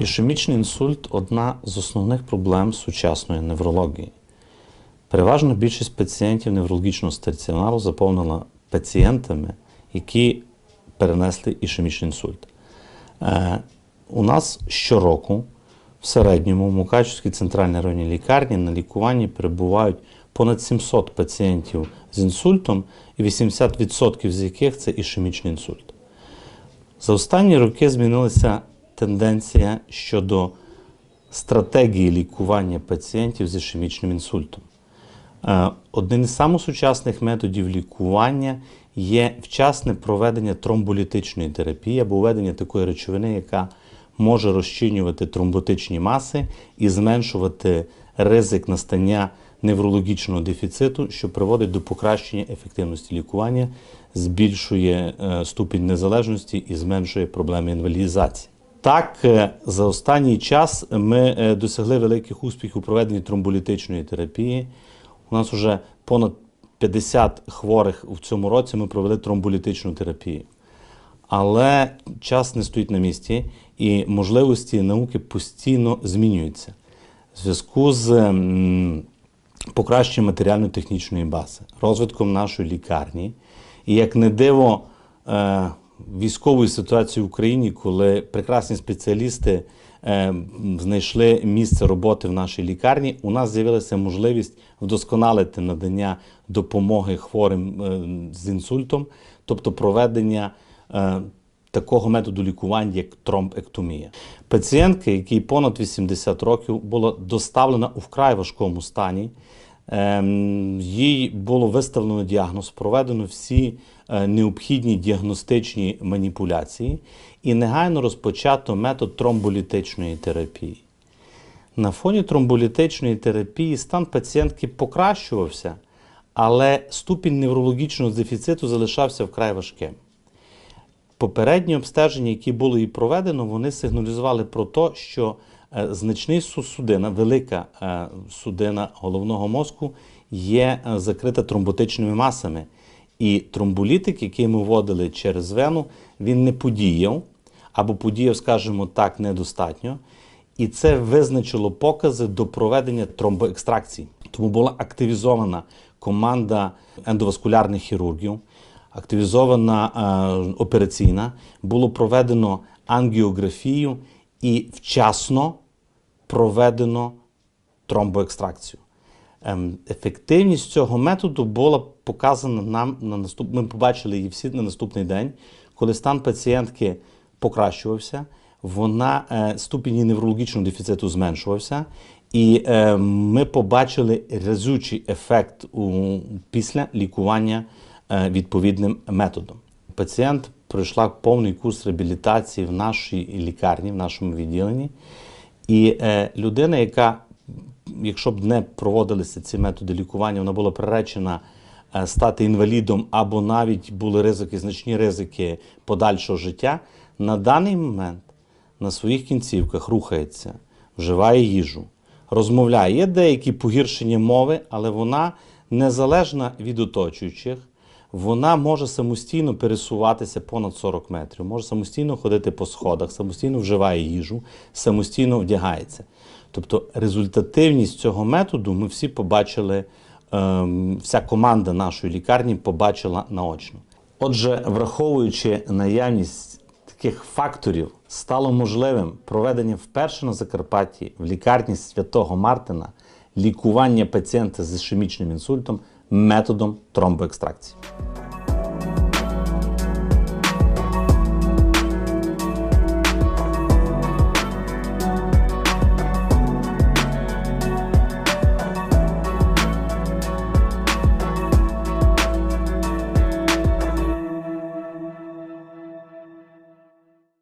Ішемічний інсульт одна з основних проблем сучасної неврології. Переважно більшість пацієнтів неврологічного стаціонару заповнена пацієнтами, які перенесли ішемічний інсульт. Е, у нас щороку в середньому в Мукачівській центральній районній лікарні на лікуванні перебувають понад 700 пацієнтів з інсультом, і 80% з яких це ішемічний інсульт. За останні роки змінилася тенденція щодо стратегії лікування пацієнтів з ішемічним інсультом. Е, Одним із самих сучасних методів лікування є вчасне проведення тромболітичної терапії або введення такої речовини, яка може розчинювати тромботичні маси і зменшувати ризик настання неврологічного дефіциту, що приводить до покращення ефективності лікування, збільшує е, ступінь незалежності і зменшує проблеми інвалідизації. Так, е, за останній час ми е, досягли великих успіхів у проведенні тромболітичної терапії. У нас вже понад 50 хворих в цьому році ми провели тромболітичну терапію. Але час не стоїть на місці, і можливості науки постійно змінюються в зв'язку з покращенням матеріально-технічної бази, розвитком нашої лікарні. І як не диво е, військової ситуації в Україні, коли прекрасні спеціалісти е, знайшли місце роботи в нашій лікарні, у нас з'явилася можливість вдосконалити надання допомоги хворим е, з інсультом, тобто проведення. е, Такого методу лікування, як тромбектомія. Пацієнтки, якій понад 80 років, була доставлена у вкрай важкому стані. Ем, Їй було виставлено діагноз, проведено всі е, необхідні діагностичні маніпуляції і негайно розпочато метод тромболітичної терапії. На фоні тромболітичної терапії стан пацієнтки покращувався, але ступінь неврологічного дефіциту залишався вкрай важким. Попередні обстеження, які було і проведено, вони сигналізували про те, що значний су- судина, велика е, судина головного мозку є е, закрита тромботичними масами. І тромболітик, який ми вводили через вену, він не подіяв, або подіяв, скажімо так, недостатньо. І це визначило покази до проведення тромбоекстракції. Тому була активізована команда ендоваскулярних хірургів, активізована е, операційна, було проведено ангіографію і вчасно проведено тромбоекстракцію. Ем, Ефективність цього методу була показана нам на наступ... Ми побачили її всі на наступний день, коли стан пацієнтки покращувався, вона е, ступінь її неврологічного дефіциту зменшувався, і е, ми побачили разючий ефект у, після лікування е, відповідним методом. Пацієнт пройшла повний курс реабілітації в нашій лікарні, в нашому відділенні. І е, людина, яка, якщо б не проводилися ці методи лікування, вона була приречена е, стати інвалідом або навіть були ризики, значні ризики подальшого життя, на даний момент на своїх кінцівках рухається, вживає їжу, розмовляє. Є деякі погіршення мови, але вона незалежна від оточуючих. Вона може самостійно пересуватися понад 40 метрів, може самостійно ходити по сходах, самостійно вживає їжу, самостійно вдягається. Тобто результативність цього методу ми всі побачили, ем, вся команда нашої лікарні побачила наочно. Отже, враховуючи наявність таких факторів, стало можливим проведення вперше на Закарпатті в лікарні Святого Мартина лікування пацієнта з ішемічним інсультом методом тромбоекстракції.